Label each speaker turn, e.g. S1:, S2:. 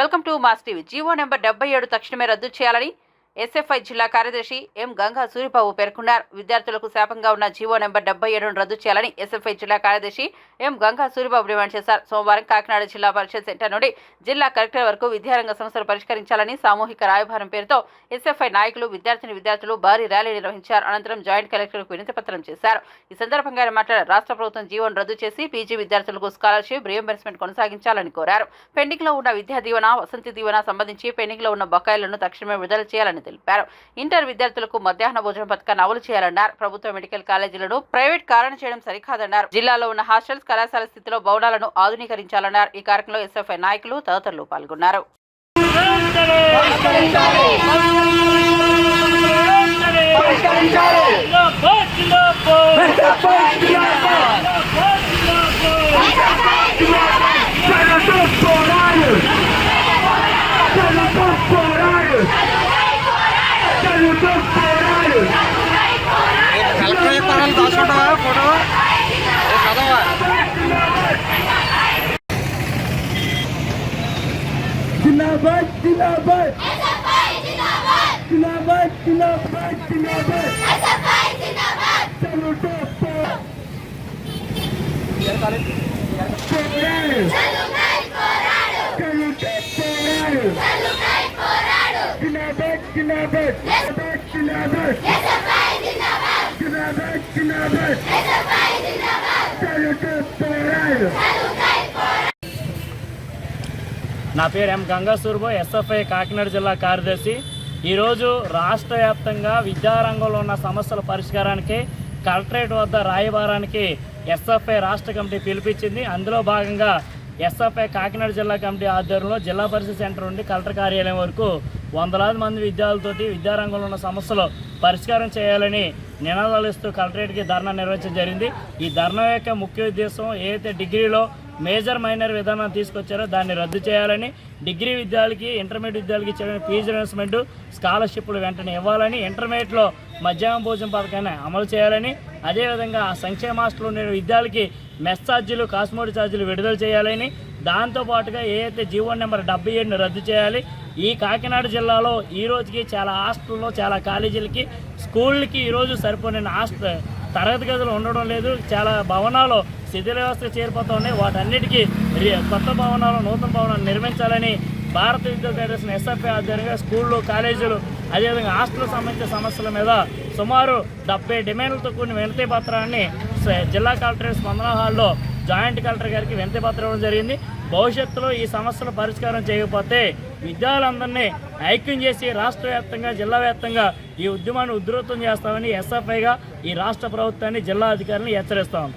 S1: Welcome to Mass TV. GO number డెబ్బై ఏడు తక్షణమే రద్దు చేయాలని ఎస్ఎఫ్ఐ జిల్లా కార్యదర్శి ఎం గంగా సూరిబాబు పేర్కొన్నారు. విద్యార్థులకు శాపంగా ఉన్న జీవో నెంబర్ డెబ్బై ఏడును రద్దు చేయాలని ఎస్ఎఫ్ఐ జిల్లా కార్యదర్శి ఎం గంగా సూరిబాబు డిమాండ్ చేశారు. సోమవారం కాకినాడ జిల్లా పరిషత్ సెంటర్ నుండి జిల్లా కలెక్టర్ వరకు విద్యారంగ సమస్యలు పరిష్కరించాలని సామూహిక రాయభారం పేరుతో ఎస్ఎఫ్ఐ నాయకులు విద్యార్థిని విద్యార్థులు భారీ ర్యాలీ నిర్వహించారు. అనంతరం జాయింట్ కలెక్టర్కు వినతి పత్రం చేశారు. ఈ సందర్భంగా ఆయన మాట్లాడారు. రాష్ట్ర ప్రభుత్వం జీవోను రద్దు చేసి పీజీ విద్యార్థులకు స్కాలర్షిప్ రియంబర్స్మెంట్ కొనసాగించాలని కోరారు. పెండింగ్లో ఉన్న విద్యా దీవెన వసంతి దీవెన సంబంధించి పెండింగ్లో ఉన్న బకాయిలను తక్షణమే విడుదల చేయాలని తెలిపారు. ఇంటర్ విద్యార్థులకు మధ్యాహ్న భోజన పథకాన్ని అమలు చేయాలన్నారు. ప్రభుత్వ మెడికల్ కాలేజీలను ప్రైవేట్ కారణ చేయడం సరికాదన్నారు. జిల్లాలో ఉన్న హాస్టల్స్ కళాశాల స్థితిలో భవనాలను ఆధునీకరించాలన్నారు. ఈ కార్యక్రమంలో ఎస్ఎఫ్ఐ నాయకులు తదితరులు పాల్గొన్నారు.
S2: పరిష్కరించాలి. जिंदाबाद जिंदाबाद एसएफआई
S3: जिंदाबाद जिंदाबाद जिंदाबाद जिंदाबाद एसएफआई जिंदाबाद चलो तो Coreano! Chalo Cai Corado! Chalo Cai Corado! Chalo Cai Corado! Dinabet, Dinabet! Dinabet, Dinabet! Essa vai, Dinabet! Dinabet, Dinabet! Essa vai, Dinabet! Chalo Cai Corado! Chalo Cai
S4: నా పేరు ఎం గంగాసూర్బో ఎస్ఎఫ్ఐ కాకినాడ జిల్లా కార్యదర్శి. ఈరోజు రాష్ట్ర వ్యాప్తంగా విద్యారంగంలో ఉన్న సమస్యల పరిష్కారానికి కలెక్టరేట్ వద్ద రాయబారానికి ఎస్ఎఫ్ఐ రాష్ట్ర కమిటీ పిలిపించింది. అందులో భాగంగా ఎస్ఎఫ్ఐ కాకినాడ జిల్లా కమిటీ ఆధ్వర్యంలో జిల్లా పరిషత్ సెంటర్ నుండి కలెక్టర్ కార్యాలయం వరకు వందలాది మంది విద్యార్థులతోటి విద్యారంగంలో ఉన్న సమస్యలు పరిష్కారం చేయాలని నినాదాలు ఇస్తూ కలెక్టరేట్కి ధర్నా నిర్వహించడం జరిగింది. ఈ ధర్నా యొక్క ముఖ్య ఉద్దేశం ఏదైతే డిగ్రీలో మేజర్ మైనర్ విధానం తీసుకొచ్చారో దాన్ని రద్దు చేయాలని డిగ్రీ విద్యార్థులకి ఇంటర్మీడియట్ విద్యార్థులకి ఇచ్చిన ఫీజు రినర్స్మెంట్ స్కాలర్షిప్లు వెంటనే ఇవ్వాలని ఇంటర్మీడియట్లో మధ్యాహ్నం భోజన పథకాన్ని అమలు చేయాలని అదేవిధంగా సంక్షేమ హాస్టల్లో ఉండే విద్యార్థులకి మెస్ ఛార్జీలు కాస్మోడి ఛార్జీలు విడుదల చేయాలని దాంతోపాటుగా ఏదైతే జీవో నెంబర్ డెబ్బై ఏడుని రద్దు చేయాలి ఈ కాకినాడ జిల్లాలో ఈ రోజుకి చాలా హాస్టల్లో చాలా కాలేజీలకి స్కూళ్ళకి ఈరోజు సరిపోయిన హాస్టల్ తరగతి గదులు ఉండడం లేదు చాలా భవనాలు శిథిల వ్యవస్థ చేరిపోతూ ఉన్నాయి వాటన్నిటికీ కొత్త భవనాలు నూతన భవనాలు నిర్మించాలని భారత విద్యా ఫెడరేషన్ ఎస్ఎఫ్ఐ ఆధ్వర్యంగా స్కూళ్ళు కాలేజీలు అదేవిధంగా హాస్టల్ సంబంధించిన సమస్యల మీద సుమారు డెబ్బై డిమాండ్లతో కూడిన వినతి పత్రాన్ని జిల్లా కలెక్టరేట్ స్పందన హాల్లో జాయింట్ కలెక్టర్ గారికి వినతి పత్రం ఇవ్వడం జరిగింది. భవిష్యత్తులో ఈ సమస్యలు పరిష్కారం చేయకపోతే విద్యార్థులందరినీ ఐక్యం చేసి రాష్ట్ర వ్యాప్తంగా జిల్లా వ్యాప్తంగా ఈ ఉద్యమాన్ని ఉధృతం చేస్తామని ఎస్ఎఫ్ఐగా ఈ రాష్ట్ర ప్రభుత్వాన్ని జిల్లా అధికారులను హెచ్చరిస్తాం.